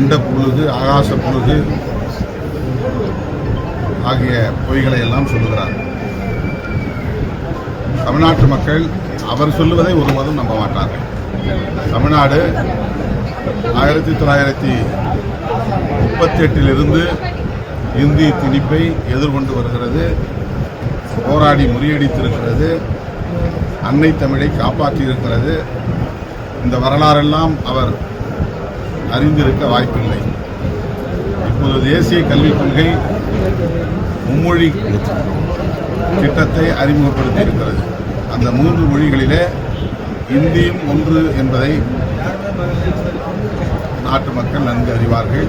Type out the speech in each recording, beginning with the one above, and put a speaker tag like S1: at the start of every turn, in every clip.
S1: அண்ட புழுகு ஆகாச புழுகு ஆகிய பொய்களை எல்லாம் சொல்லுகிறார். தமிழ்நாட்டு மக்கள் அவர் சொல்லுவதை ஒருபோதும் நம்ப மாட்டார்கள். தமிழ்நாடு ஆயிரத்தி தொள்ளாயிரத்தி முப்பத்தி எட்டிலிருந்து இந்தி திணிப்பை எதிர்கொண்டு வருகிறது போராடி முறியடித்திருக்கிறது அன்னை தமிழை காப்பாற்றியிருக்கிறது. இந்த வரலாறெல்லாம் அவர் அறிந்திருக்க வாய்ப்பில்லை. இப்போது தேசிய கல்விக் கொள்கை மும்மொழி திட்டத்தை அறிமுகப்படுத்தி இருக்கிறது அந்த மூன்று மொழிகளிலே இந்தியும் ஒன்று என்பதை நாட்டு மக்கள் நன்கு அறிவார்கள்.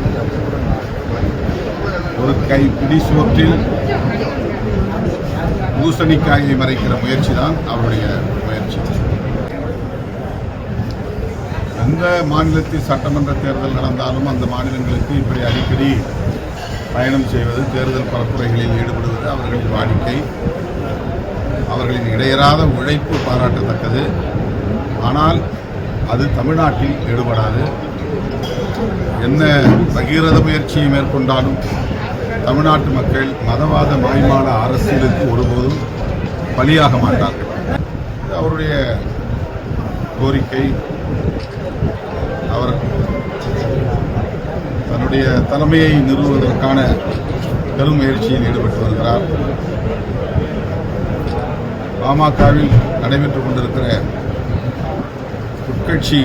S1: ஒரு கை பிடி சோற்றில் பூசணிக்காயை மறைக்கிற முயற்சி தான் அவருடைய முயற்சி. எந்த மாநிலத்தில் சட்டமன்ற தேர்தல் நடந்தாலும் அந்த மாநிலங்களுக்கு இப்படி அடிக்கடி பயணம் செய்வது தேர்தல் பரப்புரைகளில் ஈடுபடுவது அவர்களின் வாடிக்கை அவர்களின் இடையறாத உழைப்பு பாராட்டத்தக்கது. ஆனால் அது தமிழ்நாட்டில் ஈடுபடாது. என்ன பகீரத முயற்சியை மேற்கொண்டாலும் தமிழ்நாட்டு மக்கள் மதவாத மாய்மான அரசியலுக்கு ஒருபோதும் பலியாக மாட்டார்கள். அவருடைய கோரிக்கை. அவர் தன்னுடைய தலைமையை நிறுவுவதற்கான பெரும் முயற்சியில் ஈடுபட்டு வருகிறார். பாமகவில் நடைபெற்றுக் கொண்டிருக்கிற உட்கட்சி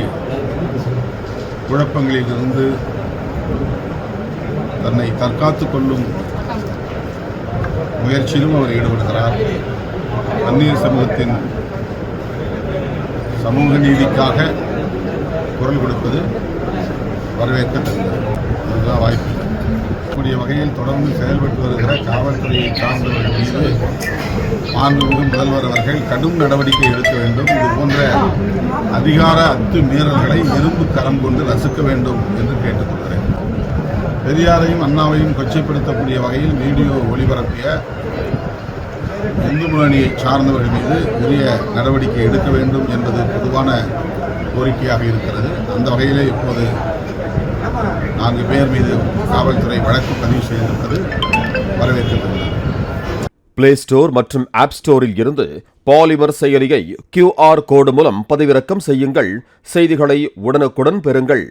S1: குழப்பங்களிலிருந்து தன்னை தற்காத்துக் கொள்ளும் முயற்சியிலும் அவர் ஈடுபடுகிறார். அந்நிய சமூகத்தின் சமூக நீதிக்காக குரல் கொடுப்பது வரவேற்கத்தக்கது. அதுதான் வாய்ப்பு. கூடிய வகையில் தொடர்ந்து செயல்பட்டு வருகிற காவல்துறையை சார்ந்தவர்கள் மீது மாண்புமிகு முதல்வர் அவர்கள் கடும் நடவடிக்கை எடுக்க வேண்டும். இது போன்ற அதிகார அத்து மீறல்களை இரும்பு கரம் கொண்டு ரசிக்க வேண்டும் என்று கேட்டுக்கொள்கிறேன். பெரியாரையும் அண்ணாவையும் கொச்சைப்படுத்தக்கூடிய வகையில் வீடியோ ஒளிபரப்பிய இந்து முன்னணியை சார்ந்தவர்கள் மீது உரிய நடவடிக்கை எடுக்க வேண்டும் என்பது பொதுவான கோரிக்கையாக இருக்கிறது. அந்த வகையிலே இப்போது நான்கு பேர் மீது காவல்துறை வழக்கு பதிவு செய்திருப்பது வரவேற்கப்படுகிறது
S2: பிளே ஸ்டோர் மற்றும் ஆப் ஸ்டோரில் இருந்து பாலிமர் செயலியை கியூஆர் கோடு மூலம் பதிவிறக்கம் செய்யுங்கள். செய்திகளை உடனுக்குடன் பெறுங்கள்.